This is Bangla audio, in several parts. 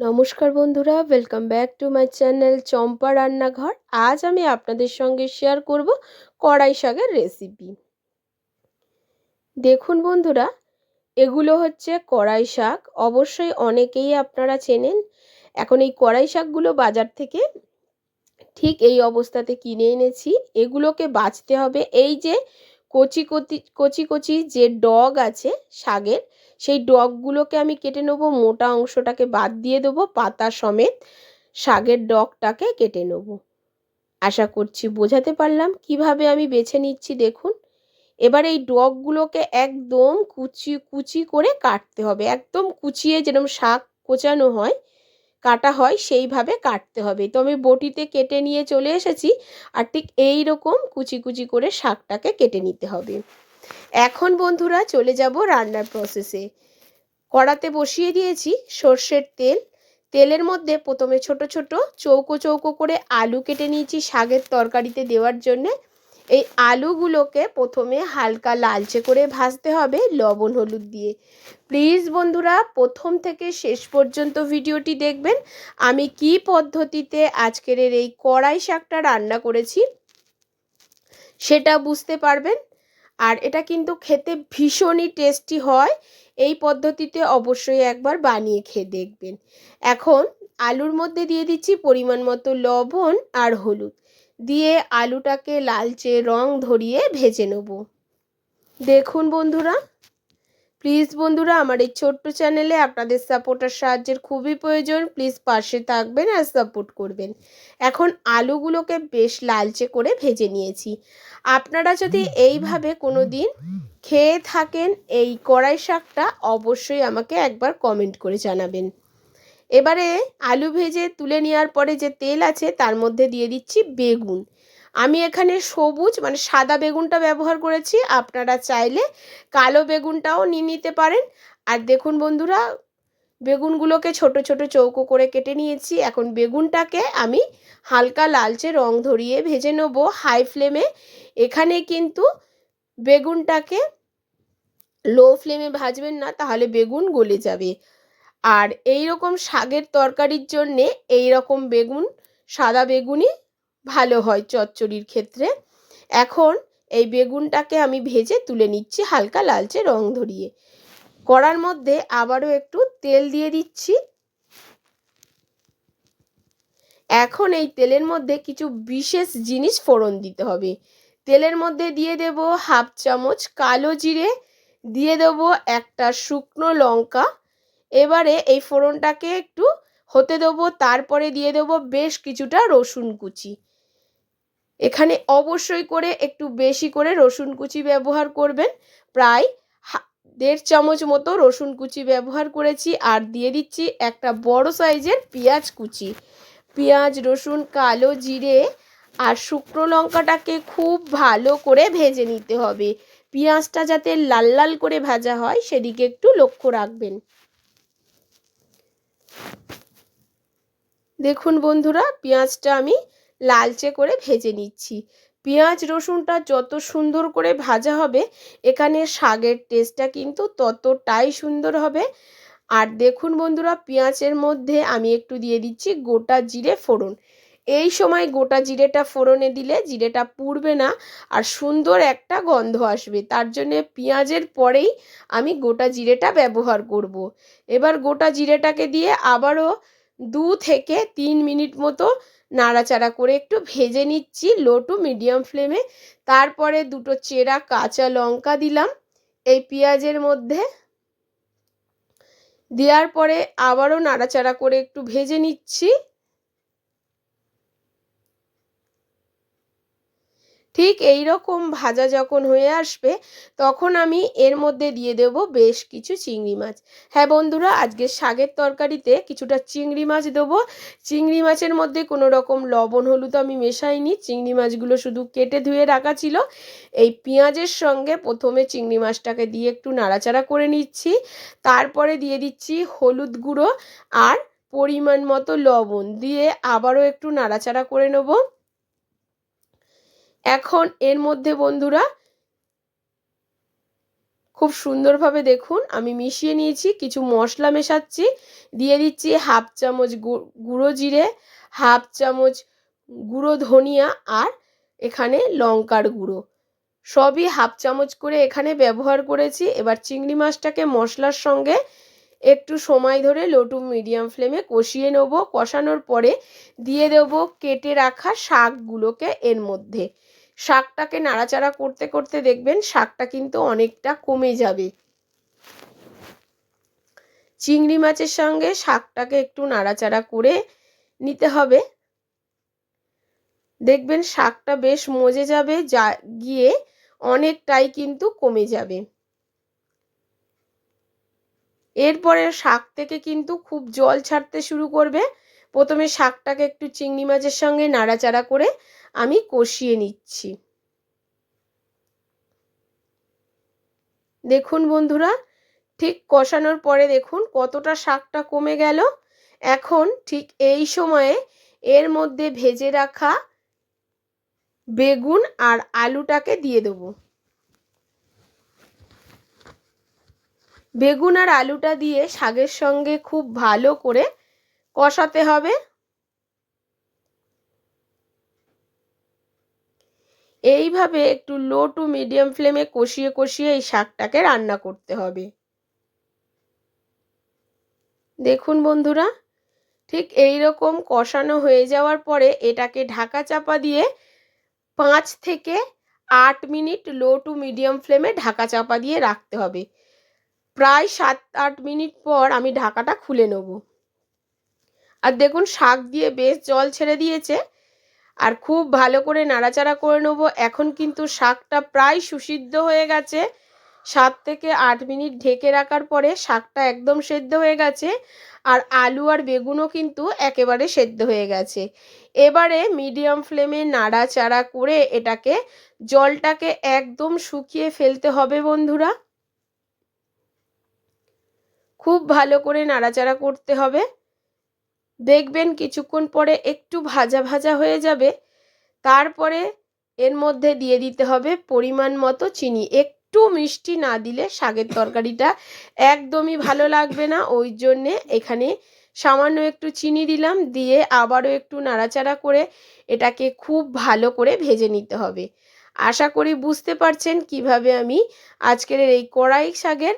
নমস্কার বন্ধুরা welcome back to my channel Champa Rannaghar. আজ আমি আপনাদের সঙ্গে শেয়ার করব কড়াই শাকের রেসিপি দেখুন বন্ধুরা, এগুলো হচ্ছে কড়াই শাক। অবশ্যই অনেকেই আপনারা চেনেন। এখন এই কড়াই শাকগুলো বাজার থেকে ঠিক এই অবস্থাতে কিনে এনেছি। এগুলোকে বাছতে হবে। এই যে কচি কচি কচি কচি যে ডগ আছে শাকের সেই ডগগুলোকে আমি কেটে নেব, মোটা অংশটাকে বাদ দিয়ে দেবো, পাতা সমেত শাগের ডগটাকে কেটে নেব। আশা করছি বোঝাতে পারলাম কীভাবে আমি বেছে নিচ্ছি দেখুন। এবার এই ডগগুলোকে একদম কুচি কুচি করে কাটতে হবে। একদম কুচিয়ে যেরকম শাক কোচানো হয়, কাটা হয়, সেইভাবে কাটতে হবে। তো আমি বটিতে কেটে নিয়ে চলে এসেছি, আর ঠিক এই রকম কুচি কুচি করে শাকটাকে কেটে নিতে হবে। এখন বন্ধুরা চলে যাব রান্নার প্রসেসে কড়াতে বসিয়ে দিয়েছি সর্ষের তেল। তেলের মধ্যে প্রথমে ছোট ছোট চৌকো চৌকো করে আলু কেটে নিয়েছি শাকের তরকারিতে দেওয়ার জন্যে। এই আলুগুলোকে প্রথমে হালকা লালচে করে ভাজতে হবে লবণ হলুদ দিয়ে। প্লিজ বন্ধুরা প্রথম থেকে শেষ পর্যন্ত ভিডিওটি দেখবেন। আমি কি পদ্ধতিতে আজকের এই কড়াই শাকটা রান্না করেছি সেটা বুঝতে পারবেন। আর এটা কিন্তু খেতে ভীষণই টেস্টি হয়। এই পদ্ধতিতে অবশ্যই একবার বানিয়ে খেয়ে দেখবেন। এখন আলুর মধ্যে দিয়ে দিচ্ছি পরিমাণ মতো লবণ আর হলুদ। দিয়ে আলুটাকে লালচে রং ধরিয়ে ভেজে নেব। দেখুন বন্ধুরা প্লিজ বন্ধুরা, আমার এই ছোট্ট চ্যানেলে আপনাদের সাপোর্টার সাহায্যের খুবই প্রয়োজন। প্লিজ পাশে থাকবেন আর সাপোর্ট করবেন। এখন আলুগুলোকে বেশ লালচে করে ভেজে নিয়েছি। আপনারা যদি এইভাবে কোনো দিন খেয়ে থাকেন এই কড়াই শাকটা, অবশ্যই আমাকে একবার কমেন্ট করে জানাবেন। এবারে আলু ভেজে তুলে নেওয়ার পরে যে তেল আছে, তার মধ্যে দিয়ে দিচ্ছি বেগুন। আমি এখানে সবুজ মানে সাদা বেগুনটা ব্যবহার করেছি। আপনারা চাইলে কালো বেগুনটাও নিয়ে নিতে পারেন। আর দেখুন বন্ধুরা, বেগুনগুলোকে ছোট ছোট চৌকো করে কেটে নিয়েছি। এখন বেগুনটাকে আমি হালকা লালচে রং ধরিয়ে ভেজে নেব হাই ফ্লেমে। এখানে কিন্তু বেগুনটাকে লো ফ্লেমে ভাজবেন না, তাহলে বেগুন গলে যাবে। আর এই রকম শাকের তরকারির জন্যে এই রকম বেগুন, সাদা বেগুনই ভালো হয় চচ্চড়ির ক্ষেত্রে। এখন এই বেগুনটাকে আমি ভেজে তুলে নিচ্ছি হালকা লালচে রং ধরিয়ে। কড়ার মধ্যে আবারও একটু তেল দিয়ে দিচ্ছি। এখন এই তেলের মধ্যে কিছু বিশেষ জিনিস ফোড়ন দিতে হবে। তেলের মধ্যে দিয়ে দেব হাফ চামচ কালো জিরে, দিয়ে দেব একটা শুকনো লঙ্কা। এবারে এই ফোড়নটাকে একটু হতে দেবো, তারপরে দিয়ে দেবো বেশ কিছুটা রসুন কুচি। এখানে অবশ্যই করে একটু বেশি করে রসুন কুচি ব্যবহার করবেন। প্রায় দেড় চামচ মতো রসুন কুচি ব্যবহার করেছি আর দিয়ে দিচ্ছি একটা বড় সাইজের পেঁয়াজ কুচি। পেঁয়াজ, রসুন, কালো জিরে আর শুকনো লঙ্কাটাকে খুব ভালো করে ভেজে নিতে হবে। পেঁয়াজটা যাতে লাল লাল করে ভাজা হয় সেদিকে একটু লক্ষ্য রাখবেন। দেখুন বন্ধুরা, পেঁয়াজটা আমি লালচে করে ভেজে নিচ্ছি। পেঁয়াজ রসুনটা যত সুন্দর করে ভাজা হবে, এখানে শাকের টেস্টটা কিন্তু ততটাই সুন্দর হবে। আর দেখুন বন্ধুরা, পেঁয়াজের মধ্যে আমি একটু দিয়ে দিচ্ছি গোটা জিরে ফোড়ন। এই সময় গোটা জিরেটা ফোড়নে দিলে জিরেটা পুড়বে না আর সুন্দর একটা গন্ধ আসবে। তার জন্যে পেঁয়াজের পরেই আমি গোটা জিরেটা ব্যবহার করব। এবার গোটা জিরেটাকে দিয়ে আবারও দু থেকে তিন মিনিট মতো নাড়াচাড়া করে একটু ভেজে নিচ্ছি লো টু মিডিয়াম ফ্লেমে। তারপরে দুটো চেরা কাঁচা লঙ্কা দিলাম এই পেঁয়াজের মধ্যে। দেওয়ার পরে আবারও নাড়াচাড়া করে একটু ভেজে নিচ্ছি। ঠিক এই রকম ভাজা যখন হয়ে আসবে, তখন আমি এর মধ্যে দিয়ে দেব বেশ কিছু চিংড়ি মাছ। হ্যাঁ বন্ধুরা, আজকে শাকের তরকারিতে কিছুটা চিংড়ি মাছ দেবো। চিংড়ি মাছের মধ্যে কোনো রকম লবণ, হলুদ আমি মেশাইনি। চিংড়ি মাছগুলো শুধু কেটে ধুয়ে রাখা ছিল। এই পেঁয়াজের সঙ্গে প্রথমে চিংড়ি মাছটাকে দিয়ে একটু নাড়াচাড়া করে নিচ্ছি। তারপরে দিয়ে দিচ্ছি হলুদ গুঁড়ো আর পরিমাণ মতো লবণ। দিয়ে আবারও একটু নাড়াচাড়া করে নেব। এখন এর মধ্যে বন্ধুরা খুব সুন্দরভাবে দেখুন, আমি মিশিয়ে নিয়েছি, কিছু মশলা মেশাচ্ছি, দিয়ে দিচ্ছি হাফ চামচ গুঁড়ো জিরে, হাফ চামচ গুঁড়ো ধনিয়া আর এখানে লঙ্কার গুঁড়ো। সবই হাফ চামচ করে এখানে ব্যবহার করেছি, এবার চিংড়ি মাছটাকে মশলার সঙ্গে একটু সময় ধরে লো টু মিডিয়াম ফ্লেমে কষিয়ে নেব। কষানোর পরে দিয়ে দেব কেটে রাখা শাকগুলোকে এর মধ্যে। শাকটাকে নাড়াচাড়া করতে করতে দেখবেন শাকটা কিন্তু অনেকটা কমে যাবে। চিংড়ি মাছের সঙ্গে শাকটাকে একটু নাড়াচাড়া করে নিতে হবে। দেখবেন শাকটা বেশ মজে যাবে, যা গিয়ে অনেকটাই কিন্তু কমে যাবে। এরপরে শাক থেকে কিন্তু খুব জল ছাড়তে শুরু করবে। প্রথমে শাকটাকে একটু চিংড়ি মাছের সঙ্গে নাড়াচাড়া করে আমি কষিয়ে নিচ্ছি। দেখুন বন্ধুরা, ঠিক কষানোর পরে দেখুন কতটা শাকটা কমে গেল। এখন ঠিক এই সময়ে এর মধ্যে ভেজে রাখা বেগুন আর আলুটাকে দিয়ে দেবো। বেগুন আর আলুটা দিয়ে শাকের সঙ্গে খুব ভালো করে কষাতে হবে। এইভাবে একটু লো টু মিডিয়াম ফ্লেমে কষিয়ে কষিয়ে এই শাকটাকে রান্না করতে হবে। দেখুন বন্ধুরা, ঠিক এই রকম কষানো হয়ে যাওয়ার পরে এটাকে ঢাকা চাপা দিয়ে পাঁচ থেকে আট মিনিট লো টু মিডিয়াম ফ্লেমে ঢাকা চাপা দিয়ে রাখতে হবে। প্রায় সাত, আট মিনিট পর আমি ঢাকাটা খুলে নেব। আর দেখুন, শাক দিয়ে বেশ জল ছেড়ে দিয়েছে। আর খুব ভালো করে নাড়াচাড়া করে নেব। এখন কিন্তু শাকটা প্রায় সুসিদ্ধ হয়ে গেছে। সাত থেকে আট মিনিট ঢেকে রাখার পরে শাকটা একদম সেদ্ধ হয়ে গেছে। আর আলু আর বেগুনও কিন্তু একেবারে সেদ্ধ হয়ে গেছে। এবারে মিডিয়াম ফ্লেমে নাড়াচাড়া করে এটাকে জলটাকে একদম শুকিয়ে ফেলতে হবে বন্ধুরা। খুব ভালো করে নাড়াচাড়া করতে হবে। দেখবেন কিছুক্ষণ পরে একটু ভাজা ভাজা হয়ে যাবে, তারপরে এর মধ্যে দিয়ে দিতে হবে পরিমাণ মতো চিনি। একটু মিষ্টি না দিলে শাকের তরকারিটা একদমই ভালো লাগবে না। ওই জন্যে এখানে সামান্য একটু চিনি দিলাম, দিয়ে আবারও একটু নাড়াচাড়া করে এটাকে খুব ভালো করে ভেজে নিতে হবে। আশা করি বুঝতে পারছেন কীভাবে আমি আজকের এই কড়াই শাকের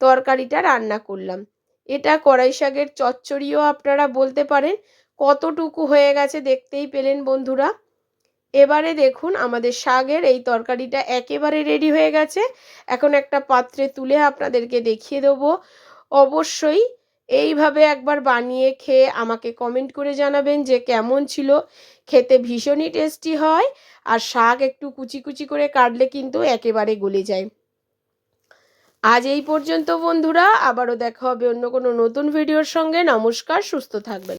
তরকারিটা রান্না করলাম। এটা কড়াই শাকের চচ্চড়িও আপনারা বলতে পারেন, কতটুকু হয়ে গেছে দেখতেই পেলেন বন্ধুরা। এবারে দেখুন আমাদের শাকের এই তরকারিটা একেবারে রেডি হয়ে গেছে। এখন একটা পাত্রে তুলে আপনাদেরকে দেখিয়ে দেবো। অবশ্যই এইভাবে একবার বানিয়ে খেয়ে আমাকে কমেন্ট করে জানাবেন যে কেমন ছিল। খেতে ভীষণই টেস্টি হয় আর শাক একটু কুচি কুচি করে কাটলে কিন্তু একেবারে গলে যায়। আজ এই পর্যন্ত, বন্ধুরা। আবারও দেখা হবে অন্য কোনো নতুন ভিডিওর সঙ্গে। নমস্কার, সুস্থ থাকবেন।